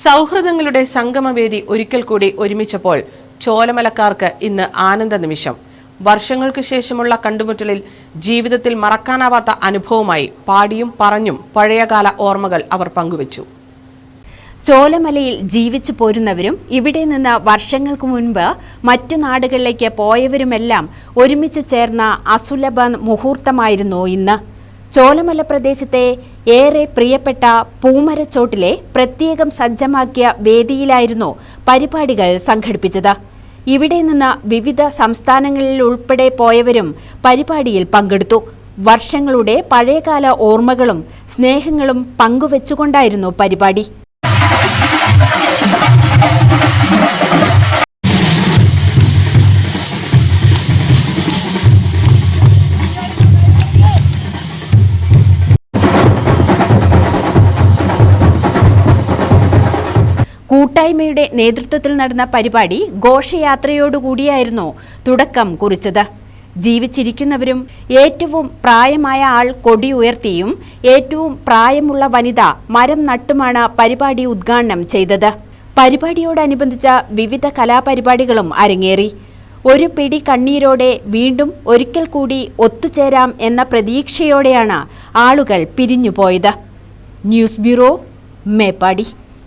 സൗഹൃദങ്ങളുടെ സംഗമവേദി ഒരിക്കൽ കൂടി ഒരുമിച്ചപ്പോൾ ചോലമലക്കാർക്ക് ഇന്ന് ആനന്ദ നിമിഷം. വർഷങ്ങൾക്ക് ശേഷമുള്ള കണ്ടുമുട്ടലിൽ ജീവിതത്തിൽ മറക്കാനാവാത്ത അനുഭവമായി പാടിയും പറഞ്ഞും പഴയകാല ഓർമ്മകൾ അവർ പങ്കുവച്ചു. ചോലമലയിൽ ജീവിച്ചു പോരുന്നവരും ഇവിടെ നിന്ന് വർഷങ്ങൾക്ക് മുൻപ് മറ്റു നാടുകളിലേക്ക് പോയവരുമെല്ലാം ഒരുമിച്ച് ചേർന്ന അസുലഭ മുഹൂർത്തമായിരുന്നു ഇന്ന്. ചോലമല പ്രദേശത്തെ ഏറെ പ്രിയപ്പെട്ട പൂമരച്ചോട്ടിലെ പ്രത്യേകം സജ്ജമാക്കിയ വേദിയിലായിരുന്നു പരിപാടികൾ സംഘടിപ്പിച്ചത്. ഇവിടെ നിന്ന് വിവിധ സംസ്ഥാനങ്ങളിൽ ഉൾപ്പെടെ പോയവരും പരിപാടിയിൽ പങ്കെടുത്തു. വർഷങ്ങളുടെ പഴയകാല ഓർമ്മകളും സ്നേഹങ്ങളും പങ്കുവെച്ചുകൊണ്ടായിരുന്നു പരിപാടി. കൂട്ടായ്മയുടെ നേതൃത്വത്തിൽ നടന്ന പരിപാടി ഘോഷയാത്രയോടുകൂടിയായിരുന്നു തുടക്കം കുറിച്ചത്. ജീവിച്ചിരിക്കുന്നവരും ഏറ്റവും പ്രായമായ ആൾ കൊടി ഉയർത്തിയും ഏറ്റവും പ്രായമുള്ള വനിത മരം നട്ടുമാണ് പരിപാടി ഉദ്ഘാടനം ചെയ്തത്. പരിപാടിയോടനുബന്ധിച്ച വിവിധ കലാപരിപാടികളും അരങ്ങേറി. ഒരു പിടി കണ്ണീരോടെ വീണ്ടും ഒരിക്കൽ കൂടി ഒത്തുചേരാം എന്ന പ്രതീക്ഷയോടെയാണ് ആളുകൾ പിരിഞ്ഞുപോയത്. News bureau Meppadi.